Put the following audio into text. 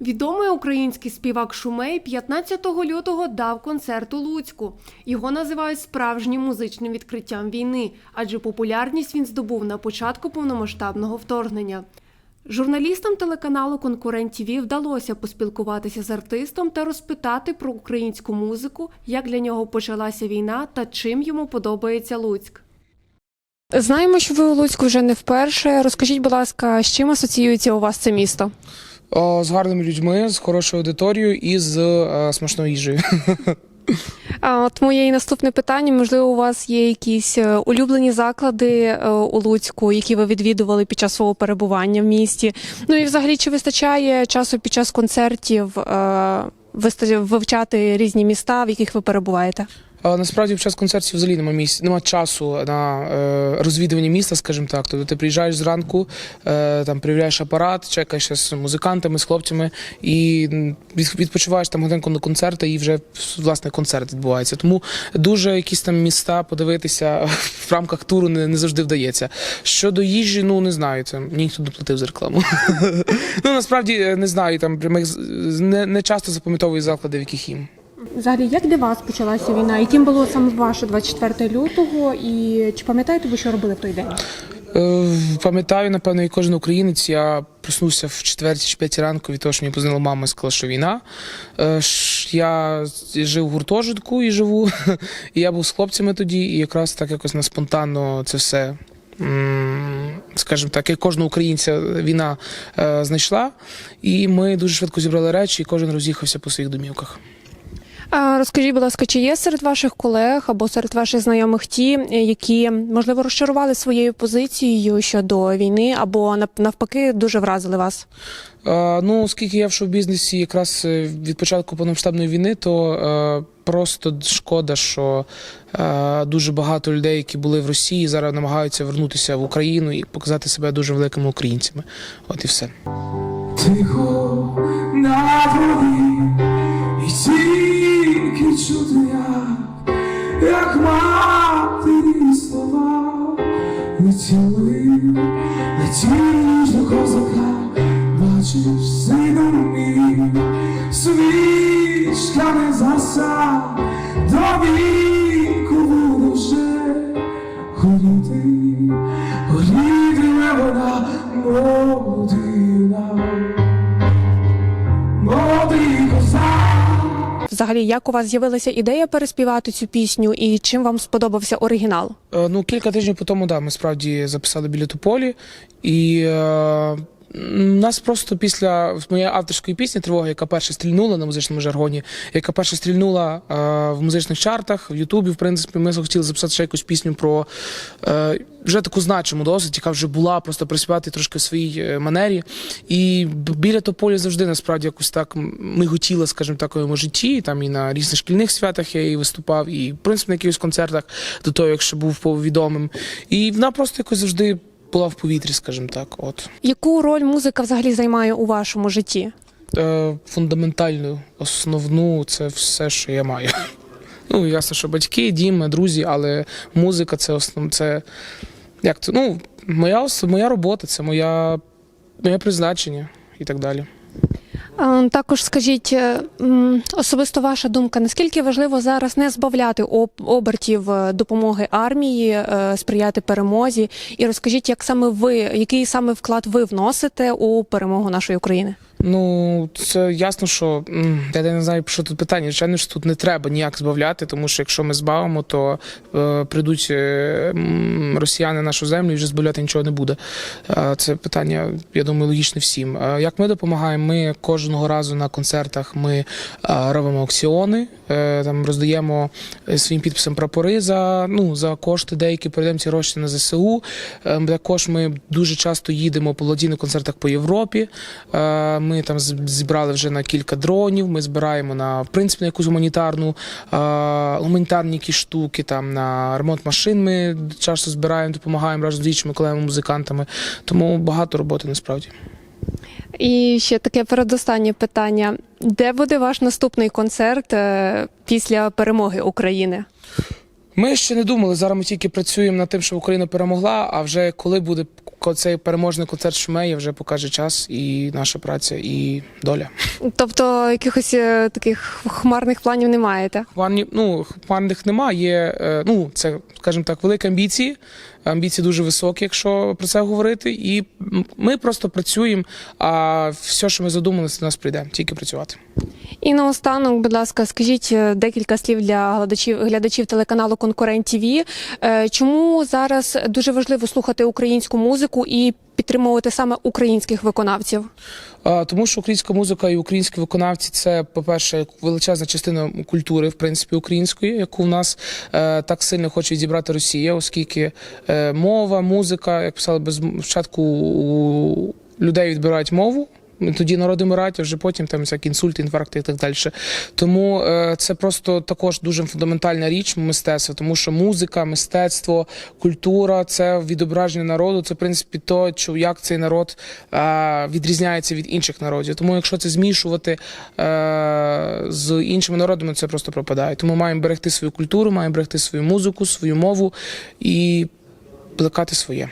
Відомий український співак Шумей 15 лютого дав концерт у Луцьку. Його називають справжнім музичним відкриттям війни, адже популярність він здобув на початку повномасштабного вторгнення. Журналістам телеканалу Конкурент ТІВІ вдалося поспілкуватися з артистом та розпитати про українську музику, як для нього почалася війна та чим йому подобається Луцьк. Знаємо, що ви у Луцьку вже не вперше. Розкажіть, будь ласка, з чим асоціюється у вас це місто? З гарними людьми, з хорошою аудиторією і з е, смачною їжею. А от моє наступне питання: можливо, у вас є якісь е, улюблені заклади е, у Луцьку, які ви відвідували під час свого перебування в місті? Ну і взагалі, чи вистачає часу під час концертів е, вивчати різні міста, в яких ви перебуваєте? А насправді під час концертів взагалі немає місць, немає часу на е, розвідування міста, скажімо так. Тобто ти приїжджаєш зранку, е, там перевіряєш апарат, чекаєш з музикантами, з хлопцями і відпочиваєш там годинку на концерти, і вже власне концерт відбувається. Тому дуже якісь там міста подивитися в рамках туру не, не завжди вдається. Щодо їжі, ну не знаю, це мені ніхто не платив за рекламу. ну насправді е, не знаю, там прямих не часто запам'ятовую заклади, в яких їм. Взагалі, як для вас почалася війна? Яким було саме ваше 24 лютого? І чи пам'ятаєте ви, що робили в той день? Е, Пам'ятаю, напевно, і кожен українець. Я проснувся в четвертій чи п'ятій ранку від того, що мені позвонила мама і сказала, що війна. Е, Я жив в гуртожитку і живу. І я був з хлопцями тоді, і якраз так якось на спонтанно це все. Скажімо так, як кожного українця війна е, знайшла, і ми дуже швидко зібрали речі, і кожен роз'їхався по своїх домівках. А розкажіть, будь ласка, чи є серед ваших колег або серед ваших знайомих ті, е, які можливо розчарували своєю позицією щодо війни, або навпаки дуже вразили вас? Ну, оскільки я в шоу-бізнесі якраз е, від початку повномасштабної війни, то е, просто шкода, що е, дуже багато людей, які були в Росії, зараз намагаються вернутися в Україну і показати себе дуже великими українцями. От і все. Тихо на тільки чути як, як матері слова. Летіли, летіли до козака, бачиш, сину мій, свічка не заса, до Взагалі, як у вас з'явилася ідея переспівати цю пісню, і чим вам сподобався оригінал? Е, Ну, кілька тижнів по тому, да, ми справді записали біля Тополі, і е, нас просто після моєї авторської пісні Тривога, яка перша стрільнула на музичному жаргоні, яка перша стрільнула е, в музичних чартах, в Ютубі, в принципі, ми хотіли записати ще якусь пісню про е, вже таку значиму досить, яка вже була, просто приспівати трошки в своїй е, манері. І біля Тополі завжди насправді якось так миготіла, скажімо так, у моєму житті. Там і на різних шкільних святах я і виступав, і в принципі на якихось концертах до того, якщо був відомим. І вона просто якось завжди була в повітрі, скажімо так. От Яку роль музика взагалі займає у вашому житті? е, фундаментальну, основну це все, що я маю. Ну, ясно, що батьки, дім, друзі, але музика це основ, це як це? Ну, моя, моя робота, це моя, моє призначення і так далі. А, Також скажіть, е, особисто ваша думка, наскільки важливо зараз не збавляти об- обертів е, допомоги армії, е, сприяти перемозі? І розкажіть, як саме ви, який саме вклад ви вносите у перемогу нашої України? Ну, це ясно, що я не знаю, про що тут питання. Звичайно, що тут не треба ніяк збавляти, тому що якщо ми збавимо, то е, прийдуть е, росіяни нашу землю і вже збавляти нічого не буде. Е, це питання, я думаю, логічне всім. Е, як ми допомагаємо? Ми кожного разу на концертах ми е, робимо аукціони, е, там роздаємо е, своїм підписом прапори за, ну, за кошти, деякі передаємо ці гроші на ЗСУ. Е, Також ми дуже часто їдемо по благодійних концертах по Європі. Е, Ми там зібрали вже на кілька дронів. Ми збираємо на в принципі на якусь гуманітарну гуманітарні якісь штуки. Там на ремонт машин ми часто збираємо, допомагаємо разом з іншими колегами музикантами. Тому багато роботи насправді. І ще таке передостаннє питання: де буде ваш наступний концерт е, після перемоги України? Ми ще не думали. Зараз ми тільки працюємо над тим, що Україна перемогла. А вже коли буде цей переможний концерт Шумеї, вже покаже час і наша праця, і доля. Тобто якихось е, таких хмарних планів не маєте? Хмарні, ну, хмарних немає. Є, е, ну, це, скажімо так, великі амбіції. Амбіції дуже високі, якщо про це говорити. І ми просто працюємо, а все, що ми задумали, до нас прийде. Тільки працювати. І наостанок, будь ласка, скажіть е, декілька слів для глядачів глядачів телеканалу Конкурент ТВ. Е, Чому зараз дуже важливо слухати українську музику і підтримувати саме українських виконавців? Тому що українська музика і українські виконавці це, по-перше, величезна частина культури, в принципі, української, яку в нас е, так сильно хоче відібрати Росія, оскільки е, мова, музика, як писали без спочатку людей відбирають мову. Тоді народи вмирають, а вже потім там всякі інсульти, інфаркти і так далі. Тому е, це просто також дуже фундаментальна річ мистецтва, тому що музика, мистецтво, культура це відображення народу. Це в принципі то, що як цей народ е, відрізняється від інших народів. Тому якщо це змішувати е, з іншими народами, це просто пропадає. Тому маємо берегти свою культуру, маємо берегти свою музику, свою мову і плекати своє.